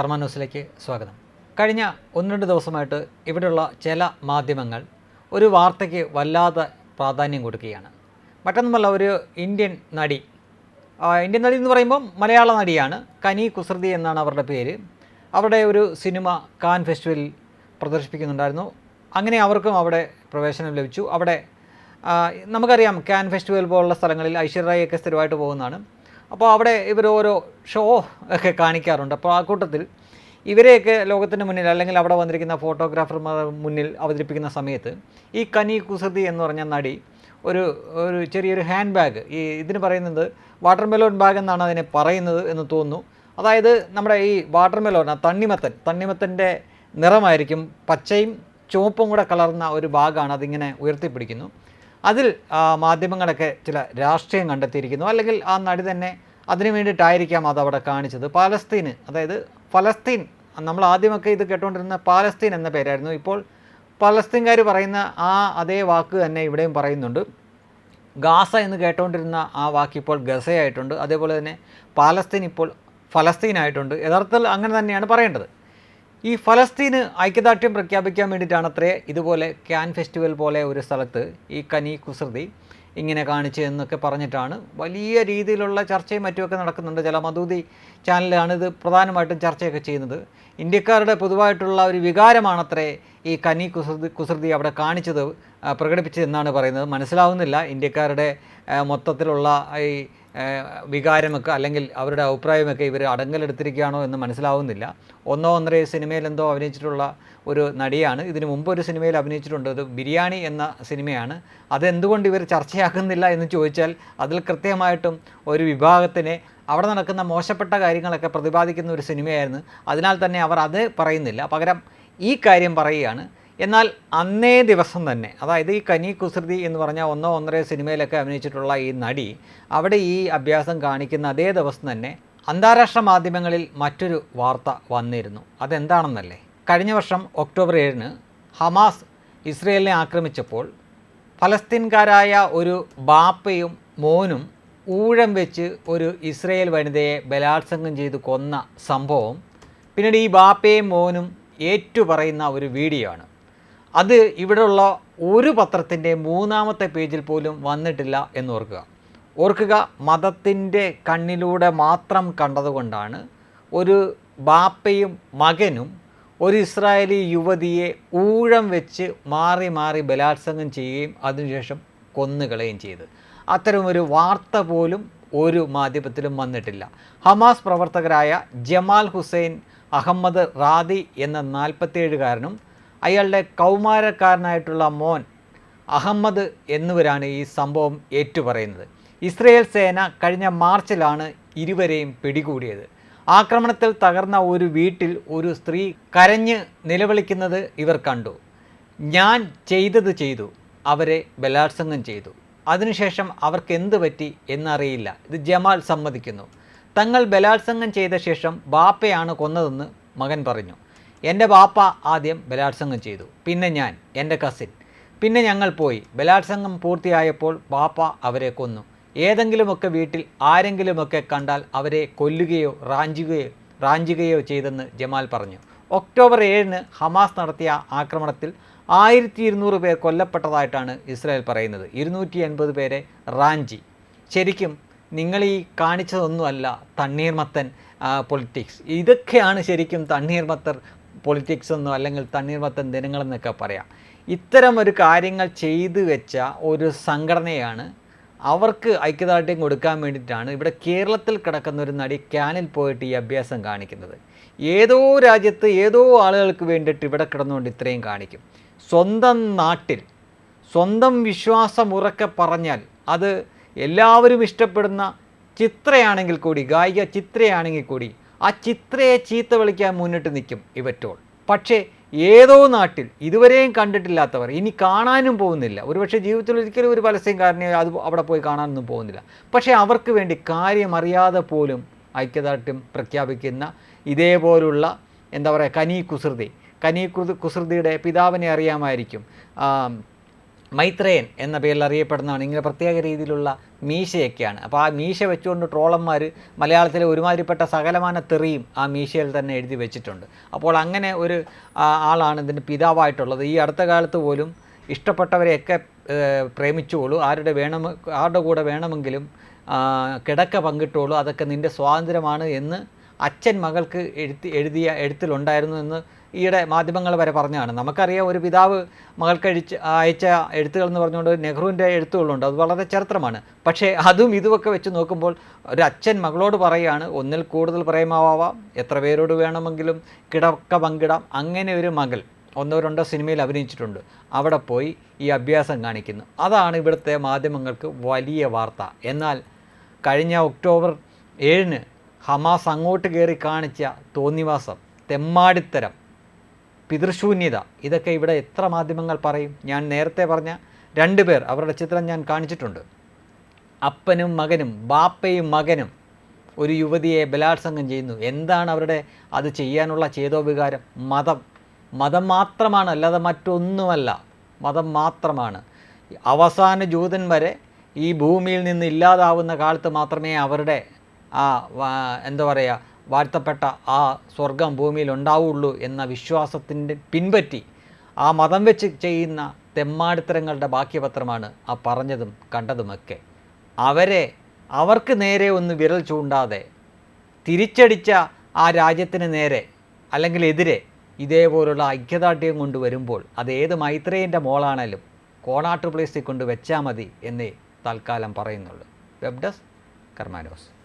കർമ്മ ന്യൂസിലേക്ക് സ്വാഗതം. കഴിഞ്ഞ ഒന്ന് രണ്ട് ദിവസമായിട്ട് ഇവിടെയുള്ള ചില മാധ്യമങ്ങൾ ഒരു വാർത്തയ്ക്ക് വല്ലാതെ പ്രാധാന്യം കൊടുക്കുകയാണ്. മറ്റൊന്നുമല്ല ഒരു ഇന്ത്യൻ നടി ഇന്ത്യൻ നടി എന്ന് പറയുമ്പോൾ മലയാള നടിയാണ് കനി കുസൃതി എന്നാണ് അവരുടെ പേര്. അവരുടെ ഒരു സിനിമ കാൻ ഫെസ്റ്റിവലിൽ പ്രദർശിപ്പിക്കുന്നുണ്ടായിരുന്നു. അങ്ങനെ അവർക്കും അവിടെ പ്രവേശനം ലഭിച്ചു. അവിടെ നമുക്കറിയാം കാൻ ഫെസ്റ്റിവൽ പോലുള്ള സ്ഥലങ്ങളിൽ ഐശ്വര്യയൊക്കെ സ്ഥിരമായിട്ട് പോകുന്നതാണ്. അപ്പോൾ അവിടെ ഇവർ ഓരോ ഷോ ഒക്കെ കാണിക്കാറുണ്ട്. അപ്പോൾ ആ കൂട്ടത്തിൽ ഇവരെയൊക്കെ ലോകത്തിന്റെ മുന്നിൽ അല്ലെങ്കിൽ അവിടെ വന്നിരിക്കുന്ന ഫോട്ടോഗ്രാഫർമാർ മുന്നിൽ അവതരിപ്പിക്കുന്ന സമയത്ത് ഈ കനി കുസൃതി എന്ന് പറഞ്ഞ നടി ഒരു ഒരു ചെറിയൊരു ഹാൻഡ് ബാഗ് ഈ ഇതിന് പറയുന്നത് വാട്ടർ മെലോൺ ബാഗ് എന്നാണ് അതിനെ പറയുന്നത് എന്ന് തോന്നുന്നു. അതായത് നമ്മുടെ ഈ വാട്ടർ മെലോൺ തണ്ണിമത്തൻ തണ്ണിമത്തന്റെ നിറമായിരിക്കും പച്ചയും ചുവപ്പും കൂടെ കലർന്ന ഒരു ബാഗാണ് അതിങ്ങനെ ഉയർത്തിപ്പിടിക്കുന്നു. അതിൽ മാധ്യമങ്ങളൊക്കെ ചില രാഷ്ട്രീയം കണ്ടെത്തിയിരിക്കുന്നു. അല്ലെങ്കിൽ ആ നടി തന്നെ അതിനു വേണ്ടിയിട്ടായിരിക്കാം അത് അവിടെ കാണിച്ചത്. പാലസ്തീന് അതായത് ഫലസ്തീൻ നമ്മൾ ആദ്യമൊക്കെ ഇത് കേട്ടുകൊണ്ടിരുന്ന പാലസ്തീൻ എന്ന പേരായിരുന്നു. ഇപ്പോൾ പലസ്തീൻകാർ പറയുന്ന ആ അതേ വാക്ക് തന്നെ ഇവിടെയും പറയുന്നുണ്ട്. ഗാസ എന്ന് കേട്ടുകൊണ്ടിരുന്ന ആ വാക്ക് ഇപ്പോൾ ഗസയായിട്ടുണ്ട്. അതേപോലെ തന്നെ പാലസ്തീൻ ഇപ്പോൾ ഫലസ്തീനായിട്ടുണ്ട്. യഥാർത്ഥത്തിൽ അങ്ങനെ തന്നെയാണ് പറയേണ്ടത്. ഈ ഫലസ്തീന് ഐക്യദാർഢ്യം പ്രഖ്യാപിക്കാൻ വേണ്ടിയിട്ടാണ് അത്രേ ഇതുപോലെ ക്യാൻ ഫെസ്റ്റിവൽ പോലെ ഒരു സ്ഥലത്ത് ഈ കനി കുസൃതി ഇങ്ങനെ കാണിച്ച് എന്നൊക്കെ പറഞ്ഞിട്ടാണ് വലിയ രീതിയിലുള്ള ചർച്ചയും മറ്റുമൊക്കെ നടക്കുന്നുണ്ട്. ചില മധൂതി ചാനലാണ് ഇത് പ്രധാനമായിട്ടും ചർച്ചയൊക്കെ ചെയ്യുന്നത്. ഇന്ത്യക്കാരുടെ പൊതുവായിട്ടുള്ള ഒരു വികാരമാണത്രേ ഈ കനി കുസൃതി കുസൃതി അവിടെ കാണിച്ചത് പ്രകടിപ്പിച്ചതെന്നാണ് പറയുന്നത്. മനസ്സിലാവുന്നില്ല ഇന്ത്യക്കാരുടെ മൊത്തത്തിലുള്ള ഈ വികാരമൊക്കെ അല്ലെങ്കിൽ അവരുടെ അഭിപ്രായമൊക്കെ ഇവർ അടങ്കലെടുത്തിരിക്കുകയാണോ എന്ന് മനസ്സിലാവുന്നില്ല. ഒന്നോ ഒന്നര സിനിമയിൽ എന്തോ അഭിനയിച്ചിട്ടുള്ള ഒരു നടിയാണ്. ഇതിനു മുമ്പ് ഒരു സിനിമയിൽ അഭിനയിച്ചിട്ടുണ്ട്. അത് ബിരിയാണി എന്ന സിനിമയാണ്. അതെന്തുകൊണ്ട് ഇവർ ചർച്ചയാക്കുന്നില്ല എന്ന് ചോദിച്ചാൽ അതിൽ കൃത്യമായിട്ടും ഒരു വിഭാഗത്തിനെ അവിടെ നടക്കുന്ന മോശപ്പെട്ട കാര്യങ്ങളൊക്കെ പ്രതിപാദിക്കുന്ന ഒരു സിനിമയായിരുന്നു. അതിനാൽ തന്നെ അവർ അത് പറയുന്നില്ല. പകരം ഈ കാര്യം പറയുകയാണ്. എന്നാൽ അന്നേ ദിവസം തന്നെ അതായത് ഈ കനി കുസൃതി എന്ന് പറഞ്ഞ ഒന്നോ ഒന്നര സിനിമയിലൊക്കെ അഭിനയിച്ചിട്ടുള്ള ഈ നടി അവിടെ ഈ അഭ്യാസം കാണിക്കുന്ന അതേ ദിവസം തന്നെ അന്താരാഷ്ട്ര മാധ്യമങ്ങളിൽ മറ്റൊരു വാർത്ത വന്നിരുന്നു. അതെന്താണെന്നല്ലേ? കഴിഞ്ഞ വർഷം ഒക്ടോബർ ഏഴിന് ഹമാസ് ഇസ്രയേലിനെ ആക്രമിച്ചപ്പോൾ ഫലസ്തീൻകാരായ ഒരു ബാപ്പയും മോനും ഊഴം വെച്ച് ഒരു ഇസ്രയേൽ വനിതയെ ബലാത്സംഗം ചെയ്ത് കൊന്ന സംഭവം പിന്നീട് ഈ ബാപ്പയും മോനും ഏറ്റുപറയുന്ന ഒരു വീഡിയോ ആണ് അത് ഇവിടെയുള്ള ഒരു പത്രത്തിന്റെ മൂന്നാമത്തെ പേജിൽ പോലും വന്നിട്ടില്ല എന്ന് ഓർക്കുക. ഓർക്കുക മതത്തിന്റെ കണ്ണിലൂടെ മാത്രം കണ്ടതുകൊണ്ടാണ് ഒരു ബാപ്പയും മകനും ഒരു ഇസ്രായേലി യുവതിയെ ഊഴം വെച്ച് മാറി മാറി ബലാത്സംഗം ചെയ്യുകയും അതിനുശേഷം കൊന്നുകളയുകയും ചെയ്ത് അത്തരമൊരു വാർത്ത പോലും ഒരു മാധ്യമത്തിലും വന്നിട്ടില്ല. ഹമാസ് പ്രവർത്തകരായ ജമാൽ ഹുസൈൻ അഹമ്മദ് റാദി എന്ന നാൽപ്പത്തിയേഴുകാരനും അയാളുടെ കൗമാരക്കാരനായിട്ടുള്ള മോൻ അഹമ്മദ് എന്നിവരാണ് ഈ സംഭവം ഏറ്റുപറയുന്നത്. ഇസ്രയേൽ സേന കഴിഞ്ഞ മാർച്ചിലാണ് ഇരുവരെയും പിടികൂടിയത്. ആക്രമണത്തിൽ തകർന്ന ഒരു വീട്ടിൽ ഒരു സ്ത്രീ കരഞ്ഞ് നിലവിളിക്കുന്നത് ഇവർ കണ്ടു. ഞാൻ ചെയ്തത് ചെയ്തു. അവരെ ബലാത്സംഗം ചെയ്തു. അതിനുശേഷം അവർക്ക് എന്ത് പറ്റി എന്നറിയില്ല. ഇത് ജമാൽ സമ്മതിക്കുന്നു. തങ്ങൾ ബലാത്സംഗം ചെയ്ത ശേഷം ബാപ്പയാണ് കൊന്നതെന്ന് മകൻ പറഞ്ഞു. എന്റെ പാപ്പ ആദ്യം ബലാത്സംഗം ചെയ്തു. പിന്നെ ഞാൻ എന്റെ കസിൻ പിന്നെ ഞങ്ങൾ പോയി. ബലാത്സംഗം പൂർത്തിയായപ്പോൾ പാപ്പ അവരെ കൊന്നു. ഏതെങ്കിലുമൊക്കെ വീട്ടിൽ ആരെങ്കിലുമൊക്കെ കണ്ടാൽ അവരെ കൊല്ലുകയോ റാഞ്ചുകയോ റാഞ്ചുകയോ ചെയ്തെന്ന് ജമാൽ പറഞ്ഞു. ഒക്ടോബർ ഏഴിന് ഹമാസ് നടത്തിയ ആക്രമണത്തിൽ ആയിരത്തി ഇരുന്നൂറ് പേർ കൊല്ലപ്പെട്ടതായിട്ടാണ് ഇസ്രായേൽ പറയുന്നത്. ഇരുന്നൂറ്റി എൺപത് പേരെ റാഞ്ചി. ശരിക്കും നിങ്ങൾ ഈ കാണിച്ചതൊന്നുമല്ല തണ്ണീർമത്തൻ പൊളിറ്റിക്സ് ഇതൊക്കെയാണ് ശരിക്കും തണ്ണീർമത്തർ പൊളിറ്റിക്സ് എന്നോ അല്ലെങ്കിൽ തണ്ണീർമത്തൻ ദിനങ്ങളെന്നൊക്കെ പറയാം. ഇത്തരം ഒരു കാര്യങ്ങൾ ചെയ്തു വെച്ച ഒരു സംഘടനയാണ് അവർക്ക് ഐക്യദാർഢ്യം കൊടുക്കാൻ വേണ്ടിയിട്ടാണ് ഇവിടെ കേരളത്തിൽ കിടക്കുന്ന ഒരു നടി ക്യാനിൽ പോയിട്ട് ഈ അഭ്യാസം കാണിക്കുന്നത്. ഏതോ രാജ്യത്ത് ഏതോ ആളുകൾക്ക് വേണ്ടിയിട്ട് ഇവിടെ കിടന്നുകൊണ്ട് ഇത്രയും കാണിക്കും. സ്വന്തം നാട്ടിൽ സ്വന്തം വിശ്വാസം ഉറക്കെ പറഞ്ഞാൽ അത് എല്ലാവരും ഇഷ്ടപ്പെടുന്ന ചിത്രയാണെങ്കിൽ കൂടി ഗായിക ചിത്രയാണെങ്കിൽ കൂടി ആ ചിത്രയെ ചീത്ത വിളിക്കാൻ മുന്നിട്ട് നിൽക്കും ഇവറ്റോൾ. പക്ഷേ ഏതോ നാട്ടിൽ ഇതുവരെയും കണ്ടിട്ടില്ലാത്തവർ ഇനി കാണാനും പോകുന്നില്ല. ഒരുപക്ഷെ ജീവിതത്തിൽ ഒരിക്കലും ഒരു പരസ്യംകാരനെ അത് അവിടെ പോയി കാണാനൊന്നും പോകുന്നില്ല. പക്ഷേ അവർക്ക് വേണ്ടി കാര്യം അറിയാതെ പോലും ഐക്യദാർഢ്യം പ്രഖ്യാപിക്കുന്ന ഇതേപോലുള്ള എന്താ പറയുക കനി കുസൃതി. കനി കുസൃതിയുടെ പിതാവിനെ അറിയാമായിരിക്കും. മൈത്രേയൻ എന്ന പേരിൽ അറിയപ്പെടുന്നതാണ്. ഇങ്ങനെ പ്രത്യേക രീതിയിലുള്ള മീശയൊക്കെയാണ്. അപ്പോൾ ആ മീശ വെച്ചുകൊണ്ട് ട്രോളന്മാർ മലയാളത്തിലെ ഒരുമാതിരിപ്പെട്ട സകലമാന തെറിയും ആ മീശയിൽ തന്നെ എഴുതി വെച്ചിട്ടുണ്ട്. അപ്പോൾ അങ്ങനെ ഒരു ആളാണ് ഇതിന്റെ പിതാവായിട്ടുള്ളത്. ഈ അടുത്ത കാലത്ത് പോലും ഇഷ്ടപ്പെട്ടവരെയൊക്കെ പ്രേമിച്ചോളൂ. ആരുടെ വേണം ആരുടെ കൂടെ വേണമെങ്കിലും കിടക്ക പങ്കിട്ടോളൂ. അതൊക്കെ നിന്റെ സ്വാതന്ത്ര്യമാണ് എന്ന് അച്ഛൻ മകൾക്ക് എഴുത്തി എഴുതിയ എഴുത്തിലുണ്ടായിരുന്നു എന്ന് ഈയിടെ മാധ്യമങ്ങൾ വരെ പറഞ്ഞാണ് നമുക്കറിയാം ഒരു പിതാവ് മകൾക്ക് അഴിച്ച് അയച്ച എഴുത്തുകൾ എന്ന് പറഞ്ഞുകൊണ്ട് നെഹ്റുവിന്റെ എഴുത്തുകളുണ്ട്. അത് വളരെ ചരിത്രമാണ്. പക്ഷേ അതും ഇതുമൊക്കെ വെച്ച് നോക്കുമ്പോൾ ഒരു അച്ഛൻ മകളോട് പറയുകയാണ് ഒന്നിൽ കൂടുതൽ പ്രേമാവാം എത്ര പേരോട് വേണമെങ്കിലും കിടക്ക പങ്കിടാം. അങ്ങനെ ഒരു മകൾ ഒന്നോ രണ്ടോ സിനിമയിൽ അഭിനയിച്ചിട്ടുണ്ട്. അവിടെ പോയി ഈ അഭ്യാസം കാണിക്കുന്നു. അതാണ് ഇവിടുത്തെ മാധ്യമങ്ങൾക്ക് വലിയ വാർത്ത. എന്നാൽ കഴിഞ്ഞ ഒക്ടോബർ ഏഴിന് ഹമാസ് അങ്ങോട്ട് കയറി കാണിച്ച തോന്നിവാസം തെമ്മാടിത്തരം. പിതൃശൂന്യത. ഇതൊക്കെ ഇവിടെ എത്ര മാധ്യമങ്ങൾ പറയും? ഞാൻ നേരത്തെ പറഞ്ഞ രണ്ട് പേർ അവരുടെ ചിത്രം ഞാൻ കാണിച്ചിട്ടുണ്ട്. അപ്പനും മകനും ബാപ്പയും മകനും ഒരു യുവതിയെ ബലാത്സംഗം ചെയ്യുന്നു. എന്താണ് അവരുടെ അത് ചെയ്യാനുള്ള ചേതോവികാരം? മതം. മതം മാത്രമാണ് അല്ലാതെ മറ്റൊന്നുമല്ല. മതം മാത്രമാണ്. അവസാന ജൂതൻ വരെ ഈ ഭൂമിയിൽ നിന്ന് ഇല്ലാതാവുന്ന കാലത്ത് മാത്രമേ അവരുടെ ആ എന്താ പറയുക വാഴ്ത്തപ്പെട്ട ആ സ്വർഗം ഭൂമിയിൽ ഉണ്ടാവുള്ളൂ എന്ന വിശ്വാസത്തിന്റെ പിൻപറ്റി ആ മതം വെച്ച് ചെയ്യുന്ന തെമ്മാടിത്തരങ്ങളുടെ ബാക്കിപത്രമാണ് ആ പറഞ്ഞതും കണ്ടതുമൊക്കെ. അവരെ അവർക്ക് നേരെ ഒന്ന് വിരൽ ചൂണ്ടാതെ തിരിച്ചടിച്ച ആ രാജ്യത്തിന് നേരെ അല്ലെങ്കിൽ എതിരെ ഇതേപോലുള്ള ഐക്യദാർഢ്യം കൊണ്ടുവരുമ്പോൾ അത് ഏത് മൈത്രേയന്റെ മോളാണേലും കോണാട്ട് പ്ലേസിൽ കൊണ്ട് വെച്ചാൽ മതി എന്നേ തൽക്കാലം പറയുന്നുള്ളൂ. Web desk കർമാനോസ്